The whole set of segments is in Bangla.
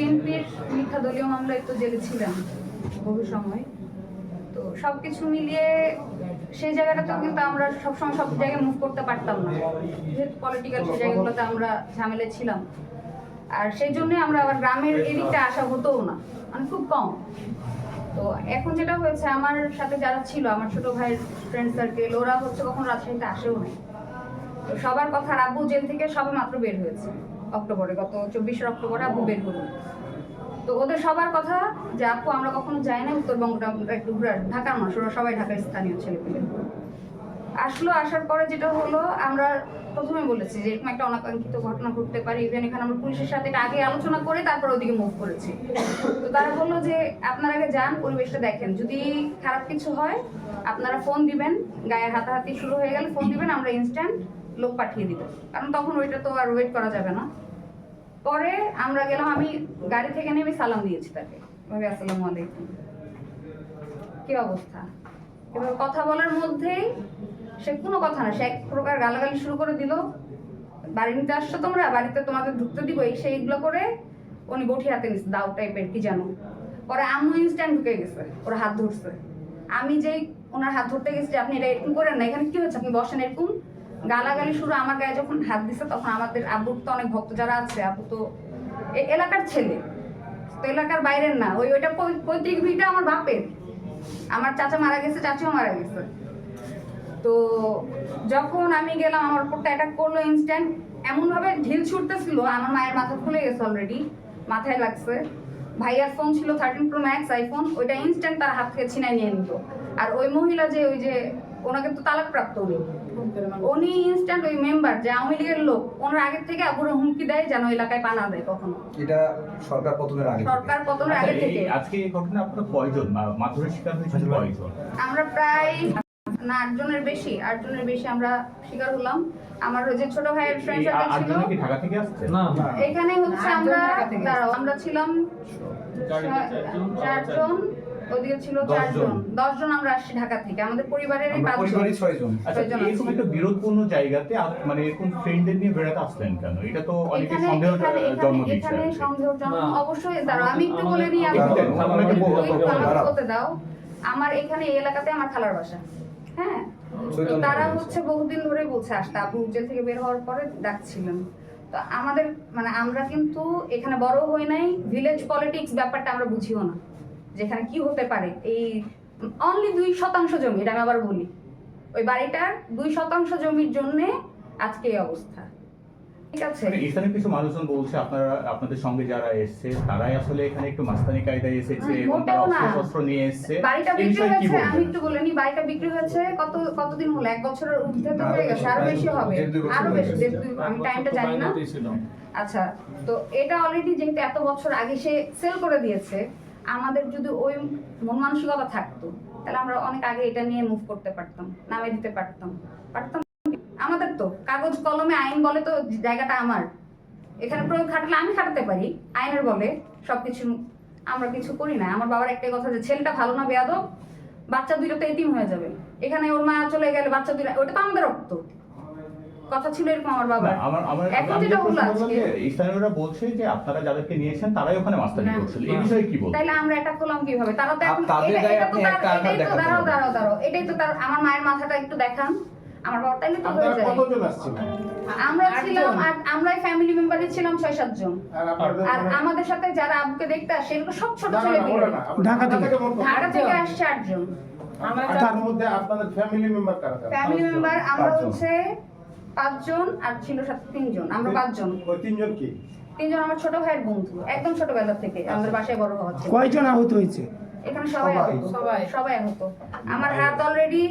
বিএনপির মিথ্যা দলীয় মামলায় তো জেলে ছিলাম বহু সময়। তো সব কিছু মিলিয়ে সেই জায়গাটাতেও কিন্তু আমরা সবসময় সব জায়গায় মুভ করতে পারতাম না। যেহেতু পলিটিক্যাল সেই জায়গাগুলোতে আমরা ঝামেলে ছিলাম। আর সেই জন্যই আমরা আবার গ্রামের এদিকটা আসা হতোও না মানে খুব কম। তো এখন যেটা হয়েছে, আমার সাথে যারা ছিল, আমার ছোট ভাইয়ের ফ্রেন্ড সার্কেল ওরা হচ্ছে কখন রাজশাহীতে আসেও নাই। তো সবার কথা আব্বু জেল থেকে সবে মাত্র বের হয়েছে। অক্টোবরে, গত চব্বিশে অক্টোবরে আব্বু বের করুন। তো ওদের সবার কথা যে, আপু, আমরা কখনো যাই না উত্তরবঙ্গটা একটু ঘুরে। ঢাকার মানুষ, ওরা সবাই ঢাকার স্থানীয় ছেলেপেলে। আসলো, আসার পরে যেটা হলো, আমরা প্রথমে বলেছি যে, এরকম একটা অনাকাঙ্ক্ষিত ঘটনা ঘটতে পারে। ইভেন এখানে আমরা পুলিশের সাথে এটা আগে আলোচনা করে তারপর ওদিকে মুভ করেছি। তো তারা বলল যে, আপনারা আগে যান, পরিবেশটা দেখেন। যদি খারাপ কিছু হয়, আপনারা ফোন দিবেন। গায়ের হাতাহাতি শুরু হয়ে গেলে ফোন দিবেন, আমরা ইনস্ট্যান্ট লোক পাঠিয়ে দিব। কারণ তখন ওইটা তো আর ওয়েট করা যাবে না। পরে আমরা গেলাম, আমি গাড়ি থেকে নেমে সালাম দিয়েছি তাকে। ভাবি আসসালামু আলাইকুম। কি অবস্থা? এবার কথা বলার মধ্যেই সে কোনো কথা না, সে এক প্রকার গালাগালি শুরু করে দিল। বাড়ি নিতে আসছো তোমরা? বাড়িতে তোমাদের ঢুকতে দিব এই সেইগুলো করে উনি বটি হাতে নিচ্ছে দাও টাইপের, কি জানো? পরে আম্মু ইনস্ট্যান্ট ঢুকে গেছে, ওরা হাত ধরছে। আমি যেই ওনার হাত ধরতে গেছি আপনি এটা এরকম করেন না, এখানে কি হচ্ছে আপনি বসেন এরকম? গালাগালি শুরু আমার গায়ে যখন হাত দিছে, তখন আমাদের আব্বুর তো অনেক ভক্ত যারা আছে, আব্বু তো এলাকার ছেলে। তো এলাকার বাইরের না, ওই ওইটা পৈতৃক ভিটা আমার বাপের। আমার চাচা মারা গেছে, চাচিও মারা গেছে। তো যখন আমি গেলাম, আমার উপরটা অ্যাটাক করল ইনস্ট্যান্ট এমনভাবে ঢিল ছুটতেছিল, আমার মায়ের মাথা খুলে গেছে অলরেডি মাথায় লাগছে। ভাইয়ার ফোন ছিল থার্টিন প্রো ম্যাক্স আইফোন ওইটা ইনস্ট্যান্ট তার হাত থেকে ছিনাই নিয়ে নিত আর ওই মহিলা যে, ওই যে ওনাকে কিন্তু তালাক প্রাপ্ত উনি উনি ইনস্ট্যান্ট ওই মেম্বার যে আওয়ামী লীগের লোক ওনার আগের থেকে আবুরে হুমকি দেয় যেন এলাকায় পানা দেয় কখনো। এটা সরকার পতনের আগে সরকার পতনের আচ্ছা, আগে থেকে। আজকে এই ঘটনা আপনার কয়জন? মা- মাথুরের শিকার হয়েছেন কয়জন? আমরা প্রায় না আটজনের বেশি আটজনের বেশি আমরা শিকার হলাম। আমার ওই যে ছোট ভাইয়ের ফ্রেন্ড সার্কেল ছিল। আটজনে কি ঢাকা থেকে আসছে? না এখানে হচ্ছে আমরা দাঁড়াও আমরা ছিলাম চারজন। ওদিকে ছিল চারজন। দশজন আমরা আসছি ঢাকা থেকে। আমাদের পরিবারের পরিবারই ছয়জন। আচ্ছা এরকম একটা বিরোধপূর্ণ জায়গাতে মানে এরকম ফ্রেন্ডদের নিয়ে বেড়াতে আসলেন কেন? এটা তো অনেকে সন্দেহ জন্ম দিচ্ছে এখানে সন্দেহ জন্ম অবশ্যই দাঁড়াও আমি একটু বলে নিই আমাকে- বলতে দাও। আমার এখানে এই এলাকাতে আমার খালার বাসা। হ্যাঁ? তো তারা হচ্ছে বহুদিন ধরে বলছে আসতে আবু জেল থেকে বের হওয়ার পরে ডাকছিলেন। তো আমাদের মানে আমরা কিন্তু এখানে বড় হই নাই। ভিলেজ পলিটিক্স ব্যাপারটা আমরা বুঝিও না। যেখানে কি হতে পারে এই অনলি দুই শতাংশ জমি এটা আমি আবার বলি। ওই বাড়িটার দুই শতাংশ জমির জন্যে আজকে এই অবস্থা। ঠিক আছে? মানে স্থানীয় কিছু মানুষজন বলছে আপনারা আপনাদের সঙ্গে যারা এসছে তারাই আসলে এখানে একটু মাস্তানি কায়দায় এসেছে এবং তারা মোটেও না। অস্ত্র শস্ত্র নিয়ে এসছে। বাড়িটা বিক্রি হয়েছে আমি একটু বলে নি বাড়িটা বিক্রি হয়েছে কত কতদিন হলো? এক বছরের ঊর্ধ্বে তো হয়ে গেছে আরও বেশি, হবে। আরও বেশি আমি টাইমটা জানি না। আচ্ছা তো এটা অলরেডি যেহেতু এত বছর আগে সে সেল করে দিয়েছে আমাদের যদি ওই মন মানসিকতা থাকতো, তাহলে আমরা অনেক আগে এটা নিয়ে মুভ করতে পারতাম নামে দিতে পারতাম। পারতাম আমাদের তো কাগজ, কলমে আইন বলে তো জায়গাটা আমার। এখানে প্রয়োগ খাটলে আমি খাটাতে পারি, আইনের বলে সবকিছু আমরা কিছু করি না। আমার বাবার একটাই কথা যে, ছেলেটা ভালো না বেয়াদব, বাচ্চা দুইটা তো এতিম হয়ে যাবে। এখানে ওর মা চলে গেলে বাচ্চা দুইটা, ওটা তো আমাদের রক্ত। কথা ছিল এরকম আমার বাবা আমার আমার এখন যেটা হলো আজকে স্থানীয়রা বলছে যে আপনারা যাদেরকে নিয়েছেন তারাই ওখানে করছিল। এই বিষয়ে কি তাইলে আমরা এটা করলাম কীভাবে? তারা তো এখন তাদের এটা- গায়ে তো আপনি তার- একটা আঘাত এটাই তো দেখাতে দাঁড়াও দাঁড়াও দাঁড়াও। এটাই তো তার আমার মায়ের মাথাটা একটু দেখান। আমার বাবা তাইলে তো হয়ে যায়। কতজন আসছিলেন আমরা ছিলাম আর আমরা ফ্যামিলি মেম্বারই ছিলাম ছয় সাতজন আর আর আমাদের সাথে যারা আব্বুকে দেখতে আসে এগুলো সব ছোট ছেলে ঢাকা থেকে। ঢাকা থেকে আসছে আটজন। আর তার মধ্যে আপনাদের ফ্যামিলি মেম্বার কারা কারা? ফ্যামিলি মেম্বার আমরা হচ্ছে পাঁচজন আর ছিল সাথে তিনজন। আমরা পাঁচজন। ওই তিনজন কি? তিনজন আমার ছোট ভাইয়ের বন্ধু একদম ছোটবেলা থেকে। আমাদের বাসায় বড় হওয়া ছিল। কয়জন আহত হয়েছে? এখানে সবাই সবাই। আহত। সবাই। আহত। আমার হাত অলরেডি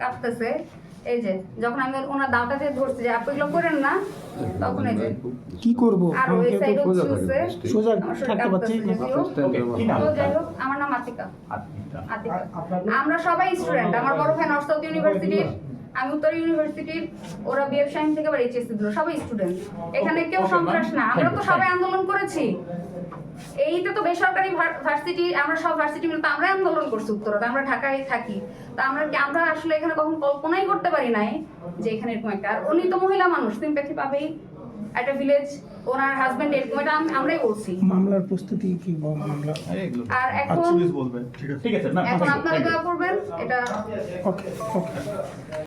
কাঁপতেছে। এই যে যখন আমি ওনার দাওটা যে ধরছি যে আপনি এগুলো করেন না? তখন এই যে। কি করব? আর ওই সাইড হচ্ছে সোজা থাকতে পারছি তো যাই হোক আমার নাম আতিকা। আচ্ছা। আতিকা। আমরা সবাই স্টুডেন্ট আমার বড় ভাই নর্থ সাউথ ইউনিভার্সিটির আমি উত্তর ইউনিভার্সিটির ওরা বিএফ সাইন্স থেকে আবার এইচএসসি দিল সবাই স্টুডেন্ট এখানে কেউ সন্ত্রাস না আমরা তো সবাই আন্দোলন করেছি। এইটা তো বেসরকারি ভার্সিটি আমরা সব ভার্সিটি মিলে তো আমরা আন্দোলন করছি উত্তরাতে আমরা ঢাকায় থাকি। তো আমরা কি আমরা আসলে এখানে কখন কল্পনাই করতে পারি নাই যে এখানে এরকম একটা আর উনি তো মহিলা মানুষ সিম্প্যাথি পাবেই। একটা ভিলেজ ওনার হাজবেন্ড এরকম এটা আমরাই বলছি। মামলার প্রস্তুতি কি মামলা? আর এখন ঠিক আছে এখন আপনারা দোয়া করবেন এটা ওকে ওকে